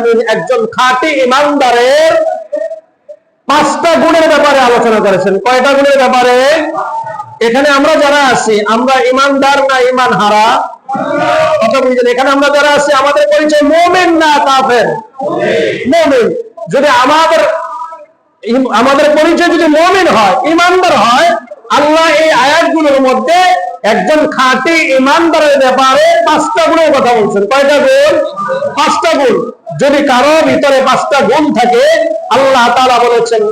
আলামিন একজন খাঁটি ইমানদারের পাঁচটা গুণের ব্যাপারে আলোচনা করেছেন। কয়টা গুণের ব্যাপারে? এখানে আমরা যারা আছি, আমরা ইমানদার না ইমান হারা কথা বুঝলেন, এখানে আমরা যারা আছি, আমাদের পরিচয় মোমেন না কাফের? মোমেন। যদি আমাদের আমাদের পরিচয় যদি মমিন হয় ইমানদার হয়, আল্লাহ এই আয়াতগুলোর মধ্যে একজন খাঁটি ইমানদারের ব্যাপারে পাঁচটা গুণের কথা বলছেন। কয়টা গুণ? পাঁচটা গুণ। যদি কারও ভিতরে পাঁচটা গুণ থাকে, আল্লাহ তাআলা বলেছেন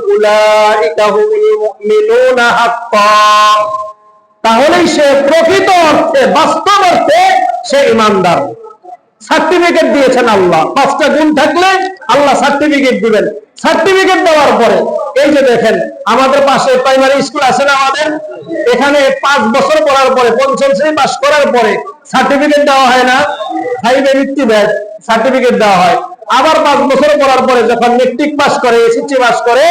তাহলেই সে প্রকৃত অর্থে, বাস্তব অর্থে সে ইমানদার সার্টিফিকেট দিয়েছেন আল্লাহ। পাঁচটা গুণ থাকলে আল্লাহ সার্টিফিকেট দিবেন। সার্টিফিকেট দেওয়ার পরে, এই যে দেখেন, আমাদের পাশে প্রাইমারি স্কুল আছে না আমাদের? এখানে পাঁচ বছর পড়ার পরে, পঞ্চম শ্রেণি পাস করার পরে সার্টিফিকেট দেওয়া হয় না। ফাইভে ভিত্তি ব্যাচ সার্টিফিকেট দেওয়া হয়। আবার পাঁচ বছর পড়ার পরে যখন মেট্রিক পাস করে এসএসসি পাস করে,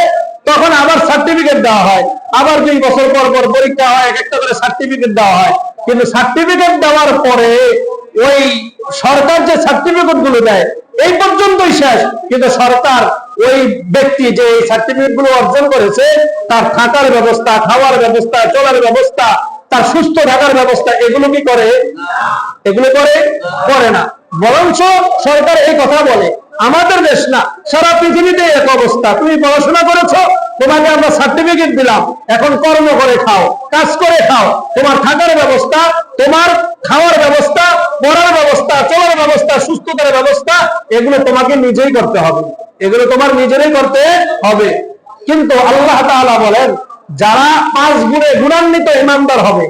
তখন আবার সার্টিফিকেট দেওয়া হয়। আবার দুই বছর পর পর পরীক্ষা হয়, এক একটা করে সার্টিফিকেট দেওয়া হয়। কিন্তু সার্টিফিকেট দেওয়ার পরে ওই সরকার যে সার্টিফিকেটগুলো দেয়, এই পর্যন্তই শেষ। কিন্তু সরকার ওই ব্যক্তি যে এই সার্টিফিকেটগুলো অর্জন করেছে, তার থাকার ব্যবস্থা, খাওয়ার ব্যবস্থা, চলার ব্যবস্থা, তার সুস্থ থাকার ব্যবস্থা, এগুলো কি করে? এগুলো করে? করে না। বরঞ্চ সরকার এই কথা বলে। আমাদের দেশ না, সারা পৃথিবীতে এক অবস্থা। তুমি পড়াশোনা করেছ, তোমাকে আমরা সার্টিফিকেট দিলাম। এখন কর্ম করে খাও, কাজ করে খাও। তোমার থাকার ব্যবস্থা, তোমার খাওয়ার ব্যবস্থা, পড়ার ব্যবস্থা, চলার ব্যবস্থা, সুস্থতার ব্যবস্থা, এগুলো তোমাকে নিজেই করতে হবে। এগুলো তোমার নিজেরই করতে হবে। কিন্তু আল্লাহ বলেন, যারা পাঁচ গুণে গুণান্বিত ইমানদার হবে,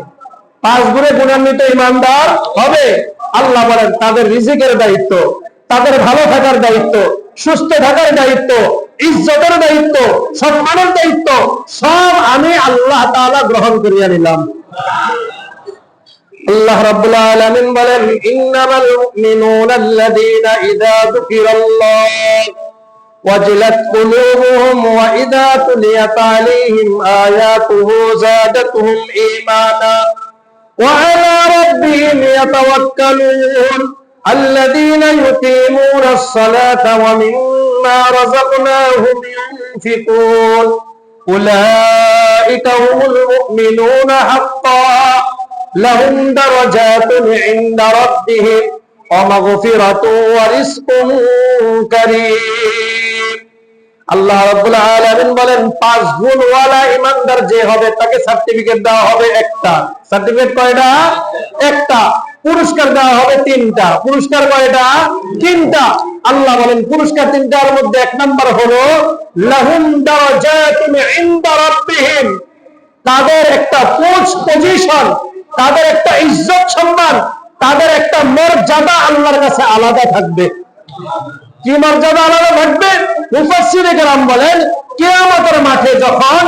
পাঁচ গুণে গুণান্বিত ইমানদার হবে, আল্লাহ বলেন, তাদের রিজিকের দায়িত্ব, তাদের ভালো থাকার দায়িত্ব, সুস্থ থাকার দায়িত্ব, ইজ্জতের দায়িত্ব, সম্মানের দায়িত্ব, সব আমি আল্লাহ তাআলা গ্রহণ করিয়া নিলাম। আল্লাহ রাব্বুল আলামিন বলেন, ইন্নামাল মুমিনুনা আল্লাযীনা ইযা যুকিরাল্লাহ। وجلت قلوبهم وإذا تليت عليهم آياته زادتهم إيمانا وعلى ربهم يتوكلون الذين يقيمون الصلاة ومما رزقناهم ينفقون أولئك هم المؤمنون حقا لهم درجات عند ربهم ومغفرة ورزق كريم আল্লাহ বলেন, পাঁচ গুণ ওয়ালা ইমানদার যে হবে, তাকে সার্টিফিকেট দেওয়া হবে একটা। সার্টিফিকেট কয়টা? একটা। পুরস্কার দেওয়া হবে তিনটা। পুরস্কার কয়টা? তিনটা। আল্লাহ বলেন, পুরস্কার তিনটার মধ্যে এক নাম্বার হলো তাদের একটা পোস্ট পজিশন, তাদের একটা ইজ্জত সম্মান, তাদের একটা মর্যাদা আল্লাহর কাছে আলাদা থাকবে। কি মর্যাদা আলাদা থাকবে? মুফাসসিরে কেরাম বলেন, কিয়ামতের মাঠে যখন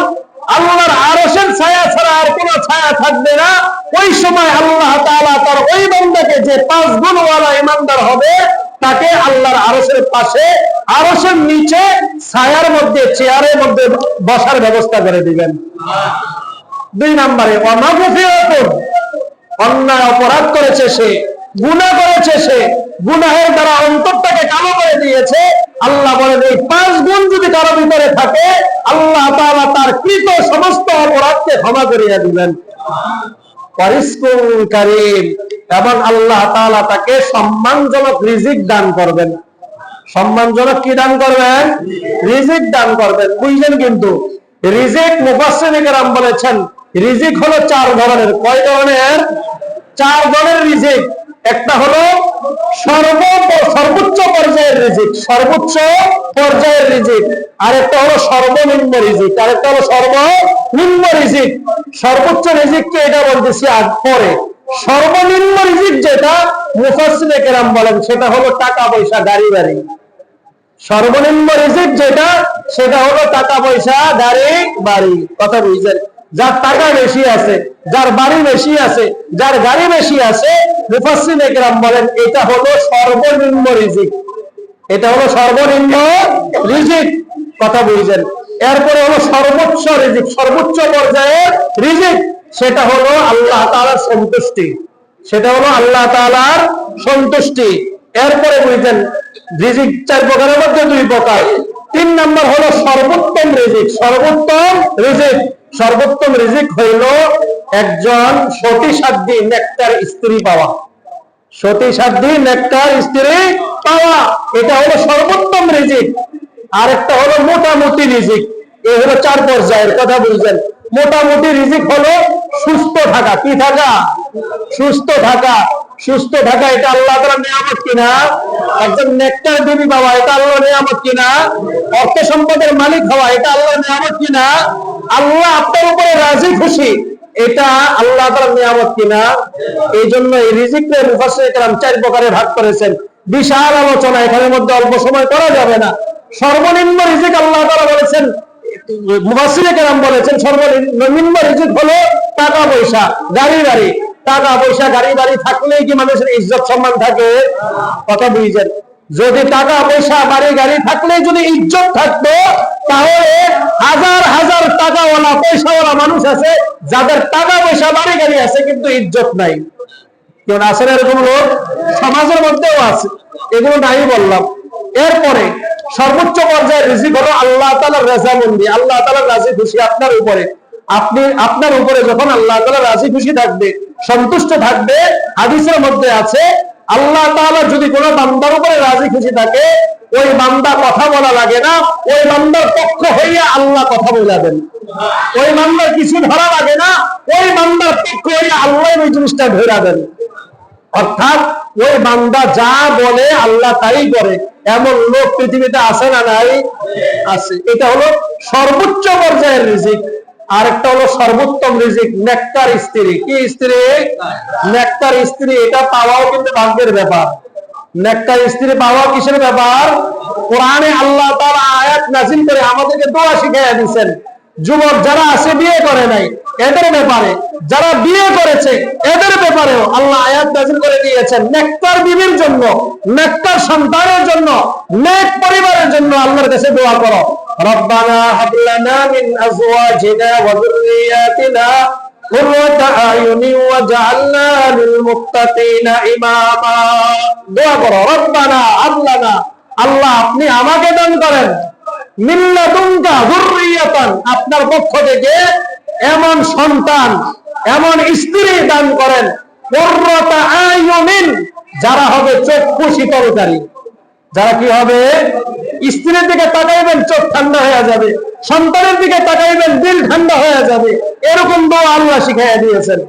আল্লাহর আরশের ছায়া ছাড়া আর কোনো ছায়া থাকবে না, ওই সময় আল্লাহ তাআলা তার ওই বান্দাকে যে পাঁচ গুণওয়ালা ইমানদার হবে, তাকে আল্লাহর আরশের পাশে, আরশের নিচে ছায়ার মধ্যে, চেয়ারের মধ্যে বসার ব্যবস্থা করে দিবেন। দুই নম্বরে অনাগফিরাতুন অন্যায় অপরাধ করেছে সে, গুনাহ করেছে সে গুনাহের দ্বারা অন্তরটাকে কালো করে দিয়েছে। আল্লাহ বলেন, এই পাঁচ গুণ যদি কারও ভিতরে থাকে, আল্লাহ তার কৃত সমস্ত অপরাধকে ক্ষমা করিয়া দিবেন। পরিষ্কুল এবং আল্লাহ তাকে সম্মানজনক রিজিক দান করবেন। সম্মানজনক কি দান করবেন? রিজিক দান করবেন। বুঝলেন কিন্তু, রিজিক মুফাসসিরিন কেরাম বলেছেন, রিজিক হলো চার ধরনের। কয় ধরনের? চার ধরনের রিজিক। একটা হলো সর্ব সর্বোচ্চ পর্যায়ের রিজিক, সর্বোচ্চ পর্যায়ের রিজিক। আর একটা হলো সর্বনিম্ন রিজিক আর একটা হলো সর্বনিম্ন রিজিক। সর্বোচ্চ রিজিককে এটা বলতেছি আগ পরে। সর্বনিম্ন রিজিক যেটা মুফাসসিরে কেরাম বলেন, সেটা হলো টাকা পয়সা, গাড়ি বাড়ি। সর্বনিম্ন রিজিক যেটা, সেটা হলো টাকা পয়সা, গাড়ি বাড়ি। কথা বুঝছেন যার টাকা বেশি আছে, যার বাড়ি বেশি আছে, যার গাড়ি বেশি আছে, মুফাসসির একরাম বলেন, এটা হলো সর্বনিম্ন রিজিক। এটা হলো সর্বনিম্ন রিজিক, কথা বুঝছেন এরপরে হলো সর্বোচ্চ রিজিক, সর্বোচ্চ পর্যায়ের রিজিক, সেটা হলো আল্লাহ তাআলার সন্তুষ্টি। সেটা হলো আল্লাহ তাআলার সন্তুষ্টি। এরপরে বুঝছেন রিজিক চার প্রকারের মধ্যে দুই প্রকার। তিন নাম্বার হলো সর্বোত্তম রিজিক সর্বোত্তম রিজিক। সর্বোত্তম রিজিক হইল একজন সতী সাধ্যী নেকটার স্ত্রী পাওয়া। সতী সাধ্যী নেকটার স্ত্রী পাওয়া, এটা হলো সর্বোত্তম রিজিক। আর একটা হলো মোটামুটি রিজিক। এই হলো চার পর্যায়ের কথা বুঝছেন মোটামুটি রিজিক হলো সুস্থ থাকা। কি থাকা? সুস্থ থাকা। সুস্থ থাকা, এটা আল্লাহ তাআলা নিয়ামত কিনা? একজন নেকটার দেবী বাবা এটা আল্লাহ নিয়ামত কিনা? অর্থ সম্পদের মালিক হওয়া, এটা আল্লাহ নিয়ামত কিনা? আল্লাহ আপনার উপরে রাজি, খুশি। এটা আল্লাহ তালার নিয়ামত কিনা? এই জন্য এই রিজিককে মুফাসিরাম চার প্রকারে ভাগ করেছেন। বিশাল আলোচনা এখানে মধ্যে অল্প সময় করা যাবে না। সর্বনিম্ন রিজিক আল্লাহ তারা বলেছেন বলেছেন, সর্বনিম্ন রিজিক হলো টাকা পয়সা, গাড়ি গাড়ি টাকা পয়সা, গাড়ি গাড়ি থাকলেই কি মানুষের ইজ্জত সম্মান থাকে? কথা বুঝছেন? যদি টাকা পয়সা বাড়ি গাড়ি থাকলে যদি ইজ্জত থাকতো, তাহলে হাজার হাজার টাকাওয়ালা, পয়সাওয়ালা মানুষ আছে, যাদের টাকা পয়সা বাড়ি গাড়ি আছে, কিন্তু ইজ্জত নাই। কেউ আছে না এরকম লোক? সমাজের মধ্যেও আছে। এগুলো নাই বললাম। এরপরে সর্বোচ্চ পর্যায়ে রিজিক হলো আল্লাহ তালার রেজামন্দি আল্লাহ তালার রাজি খুশি আপনার উপরে। আপনি, আপনার উপরে যখন আল্লাহ তালা রাজি খুশি থাকবে, সন্তুষ্ট থাকবে, হাদিসের মধ্যে আছে আল্লাহ তাআলা যদি কোনো বান্দার উপরে রাজি খুশি থাকে, ওই বান্দা কথা বলা লাগে না, ওই বান্দার পক্ষ হইয়া আল্লাহ কথা বলে দেন। ওই বান্দার কিছু ধরা লাগে না, ওই বান্দার পক্ষ হইয়া আল্লাহ ওই জিনিসটা ধরা দেন। অর্থাৎ ওই বান্দা যা বলে আল্লাহ তাই করে। এমন লোক পৃথিবীতে আছে না নাই? আছে। এটা হলো সর্বোচ্চ পর্যায়ের রিজিক। আরেকটা হলো সর্বোত্তম রিজিক নেকটার স্ত্রী। কি স্ত্রী? নেকটার স্ত্রী, এটা পাওয়াও কিন্তু ভাগ্যের ব্যাপার। নেকটার স্ত্রী পাওয়া কিসের ব্যাপার? কোরআনে আল্লাহ তাআলা আয়াত নাযিল করে আমাদেরকে দোয়া শিখিয়ে দিয়েছেন, যুবক যারা আছে বিয়ে করে নাই, এদের ব্যাপারে, যারা বিয়ে করেছে, এদের ব্যাপারেও আল্লাহ আয়াত নাযিল করে দিয়েছেন নেকটার বিবির জন্য নেকটার সন্তানের জন্য, নেক পরিবারের জন্য আল্লাহর কাছে দোয়া করো। রব্বানা হাব লানা মিন আজওয়াজিনা ওয়া যুররিয়াতিনা قرة أعين وجعلنا للمتقين إماما দোয়া করো রব্বানা আল্লানা আল্লাহ আপনি আমাকে দান করেন মিল্লাদুনকা যুররিয়াতান আপনার পক্ষ থেকে এমন সন্তান এমন স্ত্রী দান করেন কুররাতা আয়ুনিন যারা হবে চক্ষু শীতলকারী যারা কি হবে স্ত্রীর দিকে তাকাইবেন, চোখ ঠান্ডা হয়ে যাবে। সন্তানের দিকে তাকাইবেন, দিল ঠান্ডা হয়ে যাবে। এরকম দোয়া আল্লাহ শিখাইয়া দিয়েছেন।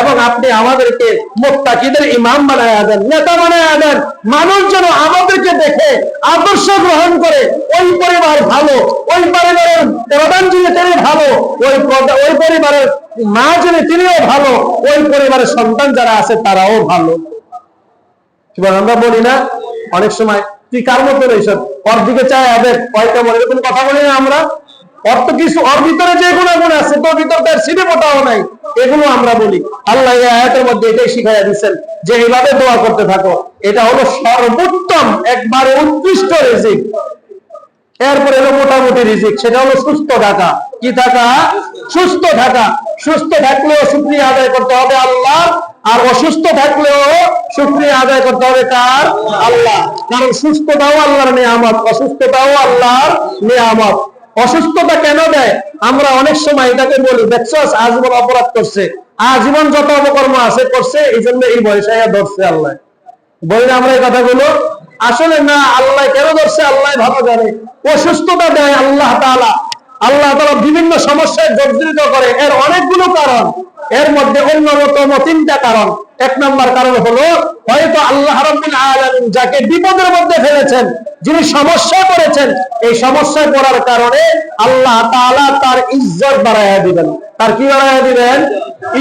এবং আপনি আমাদেরকে মুত্তাকিদের ইমাম বানায়া দেন, নেতা বানায়া দেন। মানুষ যেন আমাদেরকে দেখে, আদর্শ গ্রহণ করে, ওই পরিবার ভালো, ওই পরিবারের প্রধান যিনি তিনি ভালো, ওই ওই পরিবারের মা যিনি তিনিও ভালো, ওই পরিবারের সন্তান যারা আছে তারাও ভালো। এবার আমরা বলি না, অনেক সময় তুই কার মতো এইসব? ওর দিকে চাই আবেগ হয় কেমন? এরকম কথা বলি না আমরা। ওর তো কিছু, ওর ভিতরে যে গুণাগুণ আছে, তোর ভিতর তার সিঁড়ি মোটাও নাই। এগুলো আমরা বলি। আল্লাহ এই আয়াতের মধ্যে এটাই শিখাইয়া দিচ্ছেন যে এইভাবে দোয়া করতে থাকো। এটা হলো সর্বোত্তম, একবারে উৎকৃষ্ট রেজিক। এরপরে হলো মোটামুটি রিজিক, সেটা হলো সুস্থ থাকা। কি থাকা? সুস্থ থাকা। সুস্থ থাকলেও শুক্রিয়া আদায় করতে হবে আল্লাহ আর অসুস্থ থাকলেও শুক্রিয়া আদায় করতে হবে কার আল্লাহ। কারণ সুস্থতাও আল্লাহর নিয়ামত, অসুস্থতাও আল্লাহর নিয়ামত। অসুস্থতা কেন দেয়? আমরা অনেক সময় এটাকে বলি দেখছস আজীবন অপরাধ করছে। আজীবন যত অপকর্ম আছে করছে এই জন্য এই বয়সে ধরছে আল্লাহ। বললে আমরা এই কথাগুলো, আসলে না, আল্লাহ কেন ধরছে? আল্লাহ ভালো জানে। অসুস্থতা দেয় আল্লাহ তাআলা। আল্লাহ তাআলা বিভিন্ন সমস্যায় জর্জরিত করে। এর অনেকগুলো কারণ। এর মধ্যে অন্যতম তিনটা কারণ। এক নম্বর কারণ হলো, হয়তো আল্লাহ যাকে বিপদের মধ্যে ফেলেছেন, যিনি সমস্যায় পড়েছেন, এই সমস্যায় পড়ার কারণে আল্লাহ তাআলা তার ইজ্জত বাড়াইয়া দিবেন। তার কি বাড়াইয়া দিবেন?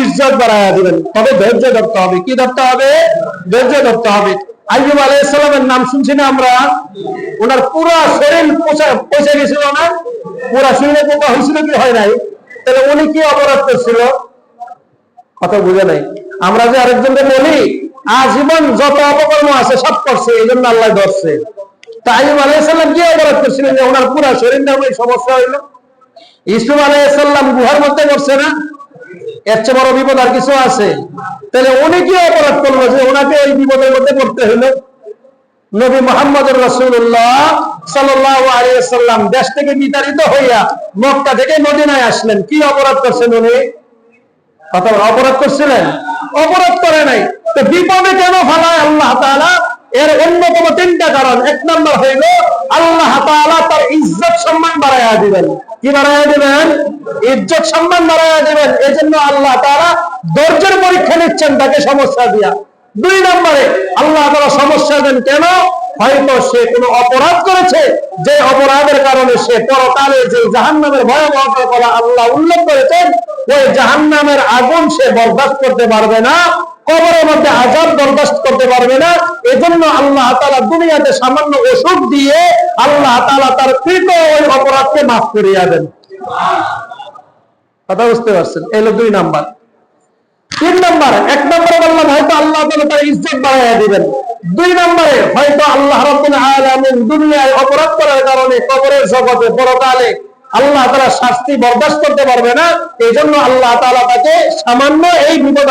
ইজ্জত বাড়াইয়া দিবেন। তবে ধৈর্য ধরতে হবে। কি ধরতে হবে? ধৈর্য ধরতে হবে। আইয়ুব আলাইহিস সালামের নাম শুনছি না আমরা? ওনার পুরো শরীর পচে গেছিল না? পুরো শরীরে পোকা হয়েছিল কি হয় নাই? তাহলে উনি কি অপরাধ করছিল? কথা বুঝে নাই। আমরা যে আরেকজনকে বলি, আজীবন যত অপকর্ম আছে সব করছে, এই জন্য আল্লাহ ধরছে। তা আইয়ুব আলাইহিস সালাম কি অপরাধ করছিলেন যে ওনার পুরা শরীর নামে সমস্যা হইল? ইসুফ আলাইহিস সালাম গুহার মধ্যে করছে না? এর চেয়ে বড় বিপদ আর কিছু আছে? তাহলে অপরাধ করল যে ওনাকে এই বিপদের মধ্যে পড়তে হলো? নবী মোহাম্মদ রসুল্লাহ সাল্লাম দেশ থেকে বিতাড়িত হইয়া মক্কা থেকে মদিনায় আসলেন। কি অপরাধ করছেন উনি? অপরাধ করছিলেন? অপরাধ করে নাই। তো বিপদে কেন ফালায় আল্লাহ এর অন্যতম তিনটা কারণ। এক নম্বর হইল, আল্লাহ তার ইজ্জত সম্মান বাড়াইয়া দিবেন। কি বাড়াইয়া দিবেন? ইজ্জত সম্মান বাড়াইয়া দিবেন। এই জন্য আল্লাহ তাআলা দরজার পরীক্ষা নিচ্ছেন তাকে সমস্যা দিয়া। দুই নম্বরে, আল্লাহ তাআলা সমস্যা দেন কেন? হয়তো সে কোনো অপরাধ করেছে। যে অপরাধের কারণে সে পরকালে যে জাহান্নামের ভয়াবহতার কথা আল্লাহ উল্লেখ করেছেন, ওই জাহান্নামের আগুন সে বরদাস্ত করতে পারবে না, কবরের মধ্যে আজাব বরদাস্ত করতে পারবে না। এজন্য আল্লাহ তাআলা দুনিয়াতে সামান্য ওষুধ দিয়ে আল্লাহ তাআলা তার কৃত ওই অপরাধকে মাফ করিয়া দেন। কথা বুঝতে পারছেন? এলো দুই নাম্বার। তিন নাম্বার, এক নম্বরে বললাম, হয়তো আল্লাহ তাআলা তার ইজ্জত বাড়াইয়া দিবেন। দুই নম্বরে, হয়তো আল্লাহ রাব্বুল আলামিন দুনিয়ায় অপরাধ করার কারণে কবরের জগতে পরকালে আল্লাহ তাআলা শাস্তি বরদাস্ত করতে পারবে না এই জন্য আল্লাহ তাআলা তাকে সামান্য এই বিপদ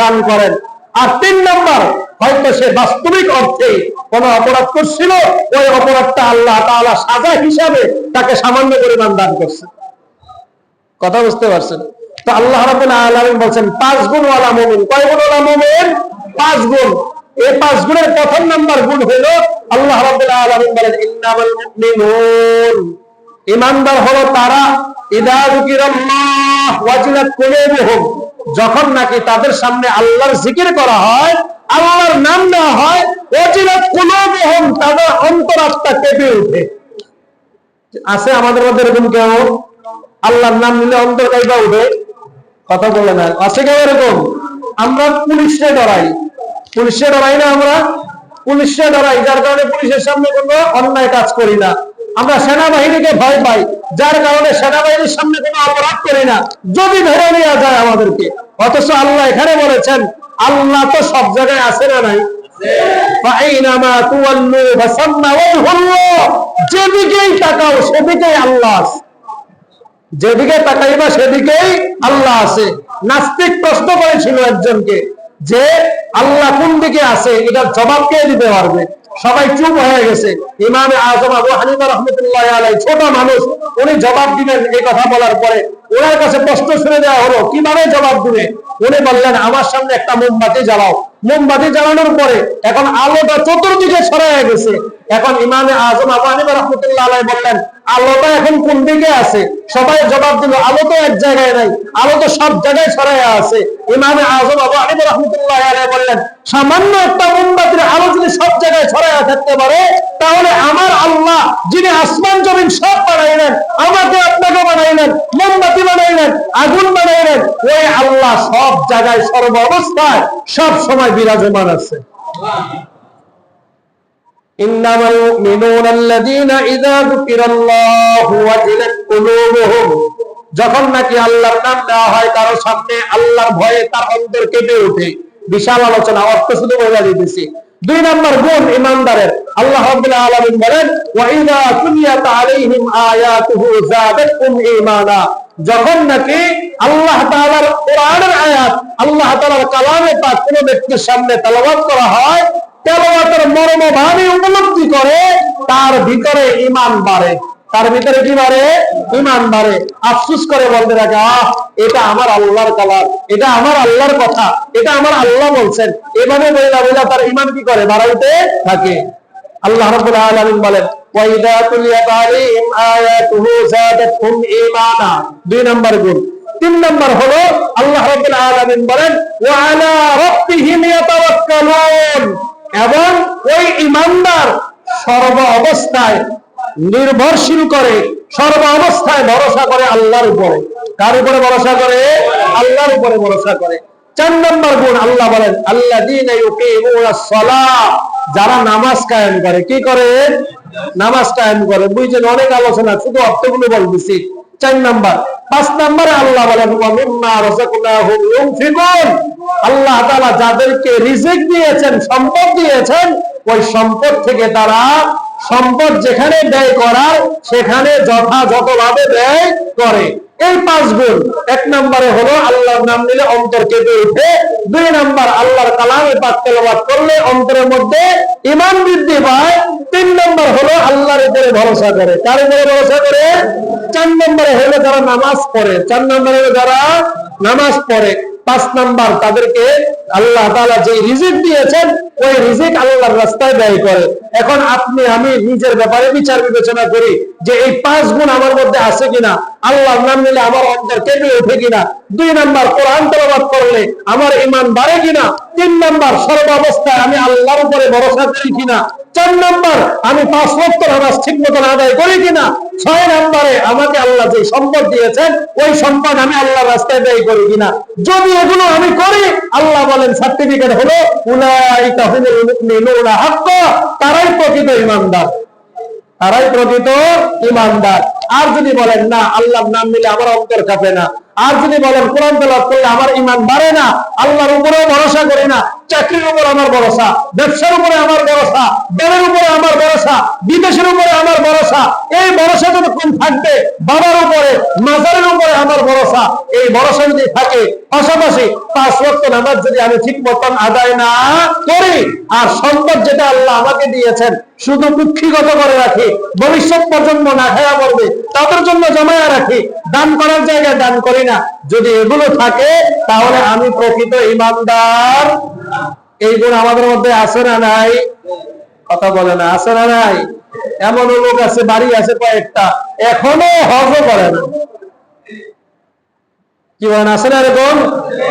দান করেন। আর তিন নম্বর, হয়তো সে বাস্তবিক অর্থে কোন অপরাধ করছিল, ওই অপরাধটা আল্লাহ তাআলা সাজা হিসাবে তাকে সামান্য পরিমাণ দান করছে। কথা বুঝতে পারছেন? তো আল্লাহ রাব্বুল আলামিন বলছেন, পাঁচ গুণ ওয়ালা মুমিন। কয় গুণ ওয়ালা মুমিন? পাঁচ গুণ। এই পাঁচ গুণের প্রথম নাম্বার গুণ হলো আল্লাহ ঈমানদার হলো তারা যখন নাকি তাদের সামনে আল্লাহর জিকির করা হয়, আল্লাহর নাম নেওয়া হয়, ওয়াজিলাত কুলুবুহুম, তাদের অন্তরাত্মা কেঁপে ওঠে। আছে আমাদের মধ্যে এরকম কেউ? আল্লাহর নাম নিলে অন্তর কাইবা উঠে কথা বলে না। আছে কেউ এরকম? আমরা পুলিশে ডরাই। পুলিশে ডরাই না আমরা, পুলিশে ডরাই যার কারণে পুলিশের সামনে কোনো অন্যায় কাজ করি না। আমরা সেনাবাহিনীকে ভয় পাই, যার কারণে সেনাবাহিনীর সামনে কোনো অপরাধ করি না, যদি ধরে নেওয়া যায় আমাদেরকে। অথচ আল্লাহ এখানে বলেছেন, আল্লাহ তো সব জায়গায় আছে না নাই? যেদিকেই তাকাও, সেদিকেই আল্লাহ আছে। যেদিকে তাকাইবা, সেদিকেই আল্লাহ আছে। নাস্তিক প্রশ্ন করেছিল একজনকে যে আল্লাহ কোন দিকে আছে, এটার জবাব কে দিতে পারবে? সবাই চুপ হয়ে গেছে। ইমামে আজম আবু হানিফা রহমতুল্লাহ আলাই ছোট মানুষ, উনি জবাব দিবেন এই কথা বলার পরে। ওনার কাছে প্রশ্ন শুনে দেওয়া হলো, কীভাবে জবাব দিবে? উনি বললেন, আমার সামনে একটা মোমবাতি জ্বালাও। মোমবাতি জ্বালানোর পরে এখন আলোটা চতুর্দিকে ছড়ায় গেছে। এখন ইমামে আজম আবু রহমতুল্লাহ আলাই বললেন, আলোটা এখন কোন দিকে আছে? সবাই জবাব দিল, আলো তো এক জায়গায় নাই, আলো তো সব জায়গায় ছড়ায় আছে। ইমামে আজম আবু হানিফা রহমতুল্লাহ আলাই বললেন, সামান্য একটা মোমবাতির আলো যদি সব জায়গায় ছড়ায় থাকতে পারে, তাহলে আমার আল্লাহ যিনি আসমান, জমিন সব বানাইলেন, আমাকে আপনাকে বানাইলেন। মোমবাতি বানাইলেন আগুন বানাইলেন ওই আল্লাহ সব জায়গায় সর্ব অবস্থায় সব সময় বিরাজমান আছে إنما المؤمنون الذين إذا ذكر الله وجلت قلوبهم যখন নাকি আল্লাহর নাম দেওয়া হয় কারো সামনে আল্লাহর ভয়ে তার অন্তর কেঁপে ওঠে বিশাল আলোচনা অর্থ শুধু বোঝা দিতেছি দুই নম্বর গুণ ইমানদারের আল্লাহ রাব্বুল আলামিন বলেন ওয়া ইযা তুলিয়াত আলাইহিম আয়াতুহু যাদাতহুম ঈমানা যখন নাকি আল্লাহ তাআলার কোরআনের আয়াত, আল্লাহ তাআলার কালামে পাক কোন ব্যক্তির সামনে তেলাওয়াত করা হয়, তেলাওয়াতের মর্মভাবে উপলব্ধি করে, তার ভিতরে ঈমান বাড়ে। তার ভিতরে কি বাড়ে? ইমান বাড়ে। আফসুস করে বলতে থাকে, আহ, এটা আমার আল্লাহর কালাম, এটা আমার আল্লাহর কথা, এটা আমার আল্লাহ বলছেন। এভাবে বইলা বইলা তার ইমান কি করে? বাড়াইতে থাকে। আল্লাহ রাব্বুল আলামিন বলেন আয়াতুহু যাদাতহুম ঈমানা দুই নম্বর গুণ। তিন নম্বর হলো, আল্লাহ রাব্বুল আলামিন বলেন ওয়া আলা রাব্বিহিম ইয়াতাওয়াক্কালুন। এবং ওই সর্ব অবস্থায় নির্ভরশীল করে, সর্ব অবস্থায় ভরসা করে আল্লাহর উপরে। কার উপরে ভরসা করে? আল্লাহর উপরে ভরসা করে। চার নম্বর গুণ, আল্লাহ বলেন আল্লাহ যারা নামাজ কায়েম করে, কি করে? নামাজ কায়েম করে। বুঝছেন? অনেক আলোচনা, শুধু অর্থগুলো বলতেছি। চার নাম্বার। পাঁচ নাম্বারে আল্লাহ বলেন আল্লাহ তাআলা যাদেরকে রিজিক দিয়েছেন, সম্পদ দিয়েছেন, ওই সম্পদ থেকে তারা সম্পদ যেখানে ব্যয় করার, সেখানে যথাযথভাবে ব্যয় করে। এই পাঁচ গুণ, এক নম্বরে হলো আল্লাহর নাম নিলে অন্তর কেঁপে উঠে দুই নাম্বার আল্লাহর কালাম এ পাক করলে অন্তরের মধ্যে ইমান বৃদ্ধি পায়, তিন নম্বর হলো আল্লাহর উপরে ভরসা করে। কার উপরে ভরসা করে? চার নম্বরে হলো যারা নামাজ পড়ে, চার নম্বরে যারা নামাজ পড়ে। পাঁচ নাম্বার তাদেরকে আল্লাহ তাআলা যে রিজিক দিয়েছেন, ওই রিজিক আল্লাহর রাস্তায় ব্যয় করে। এখন আপনি, আমি নিজের ব্যাপারে বিচার বিবেচনা করি যে এই পাঁচ গুণ আমার মধ্যে আছে কিনা, আল্লাহর নাম নিলে আমার অন্তর কেঁপে ওঠে কিনা, দুই নাম্বার কোরআন তেলাওয়াত করলে আমার ইমান বাড়ে কিনা, তিন নাম্বার সর্বাবস্থায় আমি আল্লাহর উপরে ভরসা করি কিনা চার নাম্বার, আমি পাঁচ ওয়াক্ত নামাজ ঠিক মতন আদায় করি কিনা? ছয় নাম্বারে আমাকে আল্লাহ যে সম্পদ দিয়েছেন, ওই সম্পদ আমি আল্লাহর রাস্তায় ব্যয় করি কিনা? যদি এগুলো আমি করি, আল্লাহ বলেন সার্টিফিকেট হলো তারাই প্রকৃত ইমানদার। তারাই প্রকৃত ইমানদার। আর যদি বলেন, না, আল্লাহর নাম নিলে আমার অন্তর কাঁপে না। আর যদি বলেন, কোরআন তেলাওয়াত করলে আমার ইমান বাড়ে না, আল্লাহর উপরেও ভরসা করি না, চাকরির উপরে আমার ভরসা, ব্যবসার উপরে আমার ভরসা বেড়ের উপরে আমার ভরসা, বিদেশের উপরে আমার ভরসা, এই ভরসা যতক্ষণ থাকবে, বাবার উপরে, মাজারের উপরে আমার ভরসা, এই ভরসা যদি থাকে, পাশাপাশি পাঁচ ওয়াক্ত নামাজ যদি আমি ঠিক মতন আদায় না করি, আর সম্পদ যেটা আল্লাহ আমাকে দিয়েছেন, শুধু কুক্ষিগত করে রাখি, ভবিষ্যৎ প্রজন্ম না খায়া পড়বে তাদের জন্য জমায়া রাখি, দান করার জায়গায় দান করি না। যদি এগুলো থাকে, তাহলে আমি প্রকৃত ইমানদার। এই গুণ আমাদের মধ্যে আছে না নাই? কথা বলে না, আছে না নাই? এমন লোক আছে, বাড়ি আছে কয়েকটা, এখনও হজও করে না। কি বলেন, আছে না এরকম?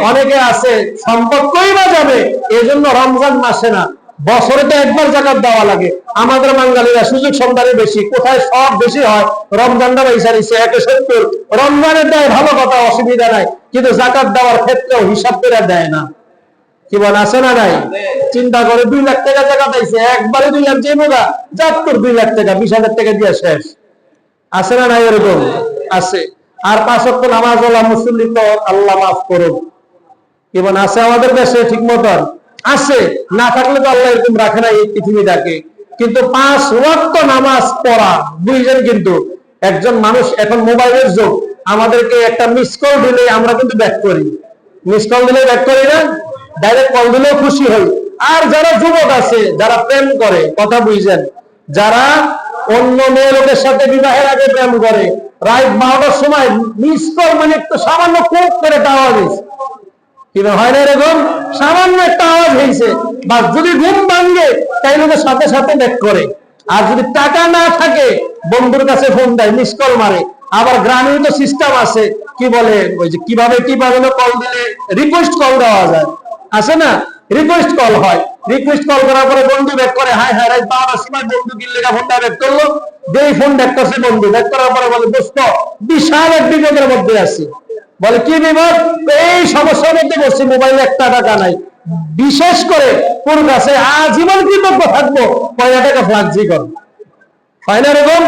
অনেকে আছে সম্পর্কই কইবা যাবে? এই জন্য রমজান মাসে না। বছরে তো একবার জাকাত দেওয়া লাগে। আমাদের বাঙালিরা সুযোগ সন্ধানে বেশি, কোথায় সব বেশি হয়? রমজানটা পয়সা নিচ্ছে, একে সত্তর। রমজানের দেয় ভালো কথা, অসুবিধা নাই। কিন্তু জাকাত দেওয়ার ক্ষেত্রেও হিসাব করে দেয় না। কি বল, আছে না নাই? চিন্তা করে দুই লাখ টাকা টাকা পাইছে একবারে দুই লাখ যে মোগা যাত্তর দুই লাখ টাকা, বিশ হাজার টাকা দিয়ে শেষ। আছে না নাই এরকম? আছে। আর পাঁচ অক্ট নামাজ ওলা মুসলিম তো আল্লাহ মাফ করুন এবং আছে আমাদের দেশে ঠিক মতন আছে, না থাকলে তো আল্লাহ এরকম রাখে না এই পৃথিবীটাকে। কিন্তু পাঁচ ওয়াক্ত নামাজ পড়া বুঝলেন কিন্তু, একজন মানুষ এখন মোবাইলের যুগ, আমাদেরকে একটা মিস কল দিলে আমরা কিন্তু ব্যাক করি। মিস কল দিলে ব্যাক করি না ডাইরেক্ট কল দিলেও খুশি হই। আর যারা যুবক আছে, যারা প্রেম করে, কথা বুঝছেন যারা অন্য মেয়ে লোকের সাথে বিবাহের আগে প্রেম করে, রাত বারোটার সময় মিস কল মানে একটু সামান্য কোপ করে দেওয়া আছে, কি বলে, ওই যে কীভাবে কীভাবে কল দিলে রিকোয়েস্ট কল দেওয়া যায়। আছে না? রিকোয়েস্ট কল হয়। রিকোয়েস্ট কল করার পরে বন্ধু ব্যাক করে, হাই হাই বারোটার সময় বন্ধু কিনলে ফোনটা ব্যাক করল? যেই ফোন ব্যাক বন্ধু, ব্যাক করার পরে বলে, দোস্ত, বিশাল এক বিপদের মধ্যে আছি। বলে, কি বিপদ এই সমস্যার মধ্যে বসছি মোবাইলে একটা টাকা নাই। বিশেষ করে তোর কাছে আজীবন কৃতজ্ঞ থাকব কয়টা টাকা ফ্লাক্সি কর। হয় না এরকম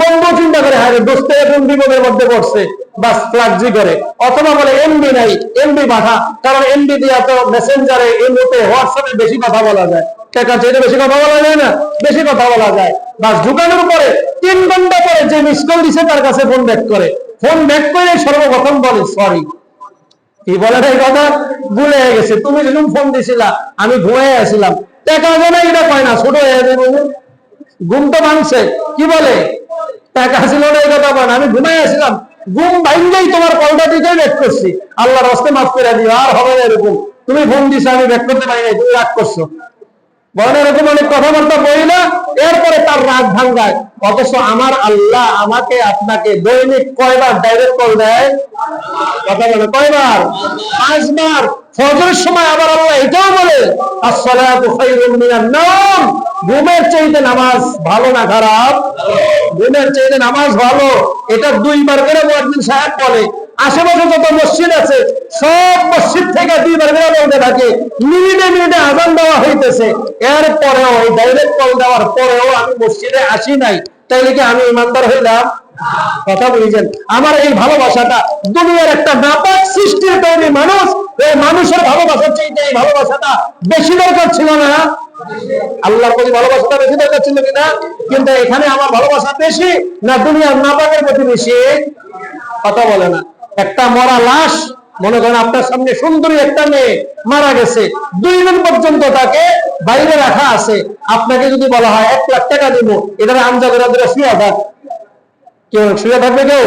বন্ধু চিন্তা করে হ্যাঁ দোস্ত এখন বিপদের মধ্যে পড়ছে, বাস ফ্লাক্সি করে। অথবা বলে এমবি নাই এমবি পাঠা। কারণ এমবি দিয়া তো মেসেঞ্জারে এমবিতে হোয়াটসঅ্যাপে বেশি কথা বলা যায়। টাকা চাইতে বেশি কথা বলা যায় না, বেশি কথা বলা যায়। বাস ঢুকানোর পরে তিন ঘণ্টা পরে যে মিস কল দিছে, তার কাছে ফোন ব্যাক করে। ফোন ব্যাক করে সর্বপ্রথম বলে সরি কি বলে এই কথা? ভুলে গেছে। তুমি যখন ফোন দিছিলা, আমি ঘুমাই আসছিলাম টাকা জানা এটা কয় না, ছোট হয়ে যাবে ঘুম তো ভাঙছে। কি বলে? টাকা ছিল না এই কথা বলে আমি ঘুমাই আসছিলাম ঘুম ভাঙলেই তোমার কলটা দিতে ব্যাক করছি। আল্লাহর হস্তে মাফ করে দিও, আর হবে না এরকম। তুমি ফোন দিছো, আমি ব্যাক করতে পারি নাই, তুমি রাগ করছ। বলেন এরকম অনেক কথাবার্তা বলি না, এরপরে তার রাগ ভাঙ্গায়। অথচ আমার আল্লাহ আমাকে আপনাকে দৈনিক কয়বার ডাইরেক্ট কল দেয়? কথা বলে, কয়বার? পাঁচবার। ফজরের সময় আবার আল্লাহ এটাও বলে নাওম। ঘুমের চাইতে নামাজ ভালো না খারাপ? ঘুমের চাইতে নামাজ ভালো। এটা দুইবার করে মুয়াজ্জিন সাহেব বলে আশেপাশে যত মসজিদ আছে, সব মসজিদ থেকে দুইবার করে বলতে থাকে। মিনিটে মিনিটে আজান দেওয়া হইতেছে। এরপরেও, এই ডাইরেক্ট কল দেওয়ার পরেও আমি মসজিদে আসি নাই। তাইলে কি আমি ইমানদার হইলাম? কথা বুঝছেন? আমার এই ভালোবাসাটা দুনিয়ার একটা নাপাক সৃষ্টির তৈরি মানুষ, এই মানুষের ভালোবাসার চাইতে এই ভালোবাসাটা বেশি দরকার ছিল না। আল্লাহর প্রতি ভালোবাসাটা বেশি দরকার ছিল কিনা? কিন্তু এখানে আমার ভালোবাসা বেশি না দুনিয়ার নাপাকের প্রতি বেশি? কথা বলে না। একটা মরা লাশ, মনে করেন আপনার সামনে সুন্দরী একটা মেয়ে মারা গেছে, দুই দিন পর্যন্ত তাকে বাইরে রাখা আছে। আপনাকে যদি বলা হয় এক লাখ টাকা দিব, এটার আমজা করে ধরে শুয়ে থাক। কেউ শুয়ে থাকবে কেউ?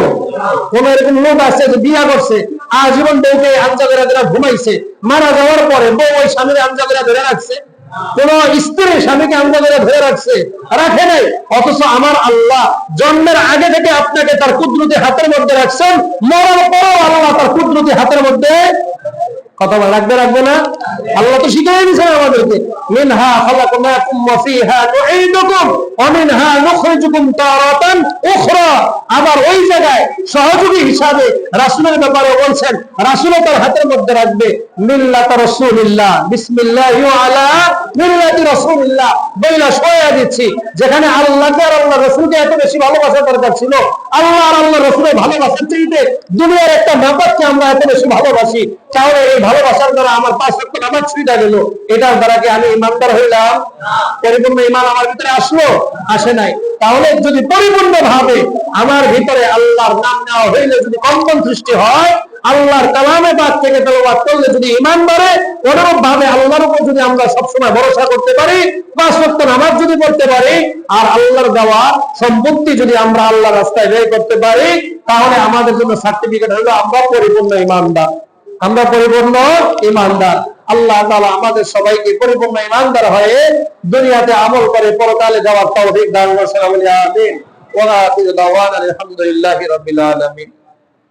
কোন এরকম লোক আছে যে বিয়া করছে, আজীবন বউকে আমজা করে ধরে ঘুমাইছে, মারা যাওয়ার পরে বউ ওই স্বামীর আমজা করে ধরে রাখছে। কোন স্ত্রী স্বামীকে আমরা করে ধরে রাখছে, রাখে নাই। অথচ আমার আল্লাহ জন্মের আগে থেকে আপনাকে তার কুদরতি হাতের মধ্যে রাখছেন, মরার পরও আল্লাহ তার কুদরতি হাতের মধ্যে আল্লাহ আবার ওই জায়গায় সহযোগী হিসাবে ব্যাপারে বলছেন তার হাতের মধ্যে রাখবে বইলা সয়া দিচ্ছি, যেখানে আল্লাহ রাসূলকে এত বেশি ভালোবাসা দরকার ছিল, আল্লাহ আল্লাহ রাসূলের ভালোবাসার চাইতে দুনিয়ার একটা ব্যাপারকে আমরা এত বেশি ভালোবাসি। এই ভালোবাসার দ্বারা আমার পাঁচ লক্ষ নামাজ ছুঁটা গেল। এটার দ্বারা কি আমি ইমানদার হইলাম? পরিপূর্ণ ইমান আমার ভিতরে আসলো? আসে নাই। তাহলে যদি পরিপূর্ণ ভাবে আমার ভিতরে আল্লাহর নাম নেওয়া হইলে যদি কম্পন সৃষ্টি হয়, আল্লাহর কালামে বাদ থেকে তেলাওয়াত করলে যদি ইমান বাড়ে অনুরূপ ভাবে আল্লাহর উপর যদি আমরা সবসময় ভরসা করতে পারি, পাঁচ ওয়াক্ত নামাজ যদি পড়তে পারি, আর আল্লাহর দেওয়া সম্পত্তি যদি আমরা আল্লাহর রাস্তায় ব্যয় করতে পারি, তাহলে আমাদের জন্য সার্টিফিকেট হলো আমরা পরিপূর্ণ ইমানদার আমরা পরিপূর্ণ ইমানদার আল্লাহ তালা আমাদের সবাইকে পরিপূর্ণ ইমানদার হয়ে দুনিয়াতে আমল করে পরকালে যাওয়ার তৌফিক দান করেন আমিন। ওয়া আখিরু দাওয়ানা আলহামদুলিল্লাহি রাব্বিল আলামিন।